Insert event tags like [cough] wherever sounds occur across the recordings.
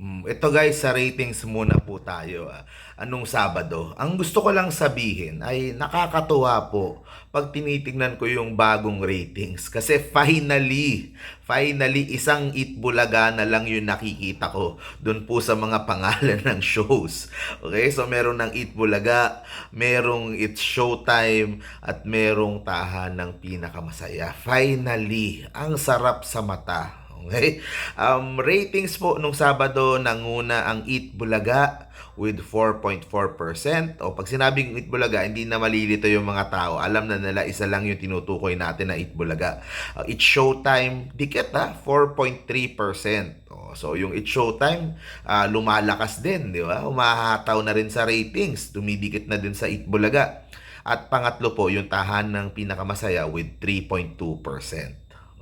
Mm, ito guys, sa ratings muna po tayo. ah. Anong Sabado? Ang gusto ko lang sabihin ay nakakatuwa po pag tinitingnan ko yung bagong ratings. Kasi finally, finally, isang Itbulaga na lang yung nakikita ko dun po sa mga [laughs] pangalan ng shows. Okay, so meron ng Itbulaga, merong It's Showtime, at merong Tahan ng Pinakamasaya. Finally, ang sarap sa mata. [laughs] Okay? Um, ratings po nung Sabado, nanguna ang Eat Bulaga with 4.4%. O pag sinabing Eat Bulaga, hindi na malilito yung mga tao. Alam na nila, isa lang yung tinutukoy natin na Eat Bulaga. Uh, It's Showtime, dikit ha, 4.3%. O, So yung It's Showtime, ah, lumalakas din, di ba? Umahataw na rin sa ratings, dumidikit na din sa Eat Bulaga. At pangatlo po, yung tahan ng pinakamasaya with 3.2%.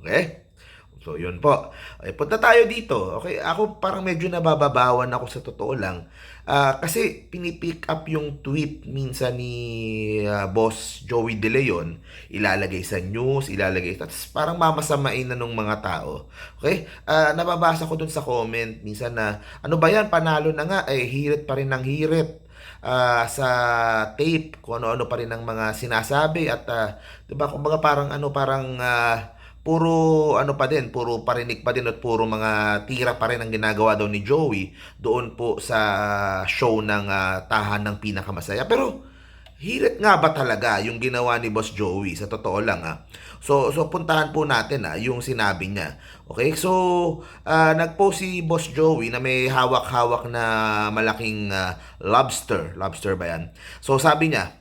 Okay? So, yun po. Okay, punta tayo dito. Okay, ako parang medyo nabababawan ako sa totoo lang. Ah, kasi pinipick up yung tweet minsan ni ah, boss Joey De Leon, ilalagay sa news, ilalagay, tapos parang mamasamain na nung mga tao. Okay? Ah, nababasa ko dun sa comment minsan na, ano ba yan, panalo na nga, eh, hirit pa rin ng hirit ah, sa tape, kung ano-ano pa rin ang mga sinasabi at ah, 'di ba kumbaga parang ano parang ah, puro ano pa din, puro parinig pa din at puro mga tira pa rin ang ginagawa daw ni Joey doon po sa show ng ah, tahan ng pinakamasaya. Pero hirit nga ba talaga yung ginawa ni Boss Joey sa totoo lang ah. So so puntahan po natin ah yung sinabi niya. Okay? So ah, nagpost si Boss Joey na may hawak-hawak na malaking ah, lobster. Lobster ba yan? So sabi niya,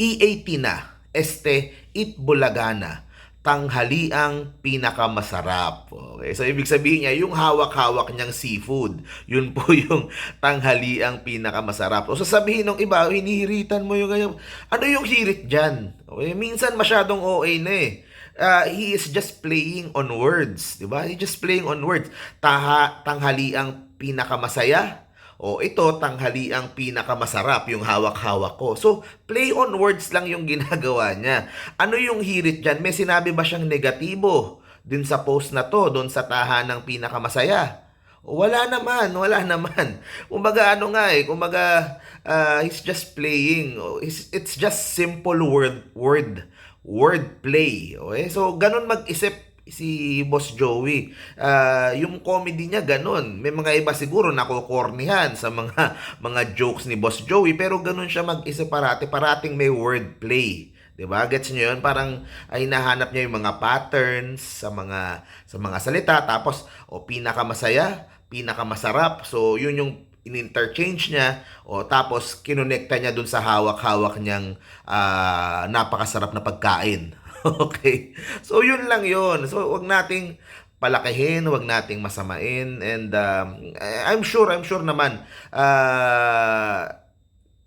E80 na, este it bulagana, tanghaliang pinakamasarap. Okay, so ibig sabihin niya, yung hawak-hawak niyang seafood, yun po [laughs] yung tanghaliang pinakamasarap. O sasabihin ng iba, hinihiritan mo yung ganyan. Ano yung hirit dyan? Okay, minsan masyadong OA na eh. Uh, he is just playing on words, di ba? He just playing on words. Taha, tanghaliang pinakamasaya, o ito, tanghali ang pinakamasarap, yung hawak-hawak ko. So, play on words lang yung ginagawa niya. Ano yung hirit dyan? May sinabi ba siyang negatibo din sa post na to, doon sa tahanang pinakamasaya? Wala naman, wala [laughs] naman. Kumbaga ano nga eh, kumbaga uh, he's just playing. It's, it's just simple word word word play. Okay? So ganun mag-isip si Boss Joey. Ah, yung comedy niya ganun. May mga iba siguro nakokornihan sa mga [laughs] mga jokes ni Boss Joey pero ganun siya mag-isip parati, parating may wordplay. 'Di ba? Gets niyo 'yun? Parang ay nahanap niya yung mga patterns sa mga sa mga salita tapos o pinakamasaya, pinakamasarap. So, 'yun yung in-interchange niya o tapos kinonekta niya dun sa hawak-hawak niyang ah, napakasarap na pagkain. [laughs] okay. So yun lang yun. So wag nating palakihin, wag nating masamain and um, I'm sure, I'm sure naman uh,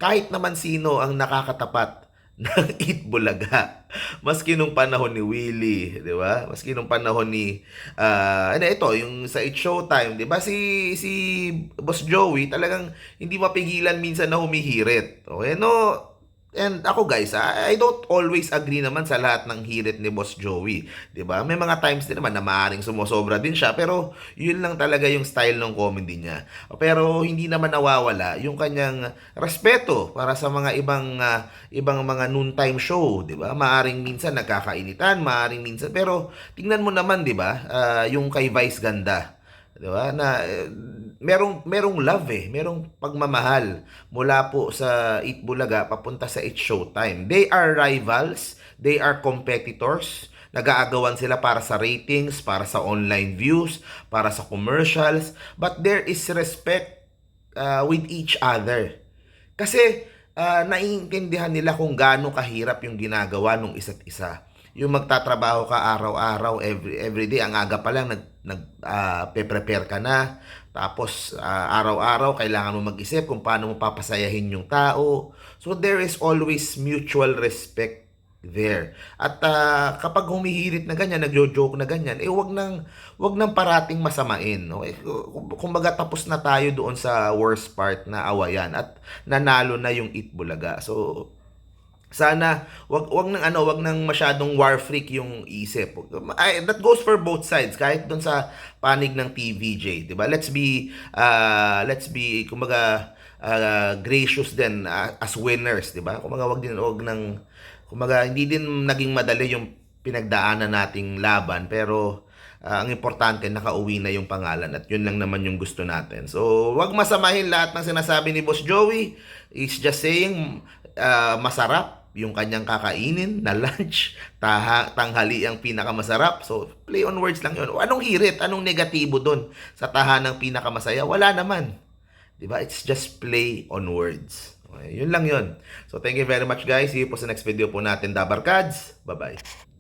kahit naman sino ang nakakatapat [laughs] ng Eat Bulaga. Maski nung panahon ni Willie, 'di ba? Maski nung panahon ni ah ano ito, yung sa It Showtime, 'di ba? Si si Boss Joey talagang hindi mapigilan minsan na humihirit. Okay, no? And ako guys, I don't always agree naman sa lahat ng hirit ni Boss Joey. ba? May mga times din naman na maaaring sumosobra din siya, pero yun lang talaga yung style ng comedy niya. Pero hindi naman nawawala yung kanyang respeto para sa mga ibang ah, ibang mga noontime show, ba? Maaring minsan nagkakainitan, maaring minsan pero tingnan mo naman, ba? Ah, yung kay Vice Ganda. 'Di ba? Na eh, merong merong love eh, merong pagmamahal mula po sa Eat Bulaga papunta sa It Showtime. They are rivals, they are competitors. Nag-aagawan sila para sa ratings, para sa online views, para sa commercials, but there is respect uh, with each other. Kasi uh, naiintindihan nila kung gaano kahirap yung ginagawa ng isa't isa yung magtatrabaho ka araw-araw every every day ang aga pa lang nag nag ah, pe-prepare ka na. Tapos ah, araw-araw kailangan mo mag-isip kung paano mo papasayahin yung tao. So there is always mutual respect there. At ah, kapag humihirit na ganyan nagjo-joke na ganyan eh wag nang wag nang parating masamain okay? Kumbaga tapos na tayo doon sa worst part na awayan at nanalo na yung Itbulaga. So sana wag wag nang ano wag nang masyadong war freak yung isip Ay, that goes for both sides kahit doon sa panig ng TVJ 'di ba let's be uh, let's be kumaga uh, gracious din uh, as winners 'di ba kumaga wag din wag nang kumaga hindi din naging madali yung pinagdaanan nating laban pero ah, ang importante nakauwi na yung pangalan at yun lang naman yung gusto natin. So, wag masamahin lahat ng sinasabi ni Boss Joey. He's just saying ah, masarap yung kanyang kakainin na lunch, [laughs] taha, tanghali ang pinakamasarap. So, play on words lang yun. Anong hirit? Anong negatibo dun sa tahanang pinakamasaya? Wala naman. ba? It's just play on words. Okay, yun lang yun. So, thank you very much guys. See you po sa next video po natin, Dabarkads. Bye-bye.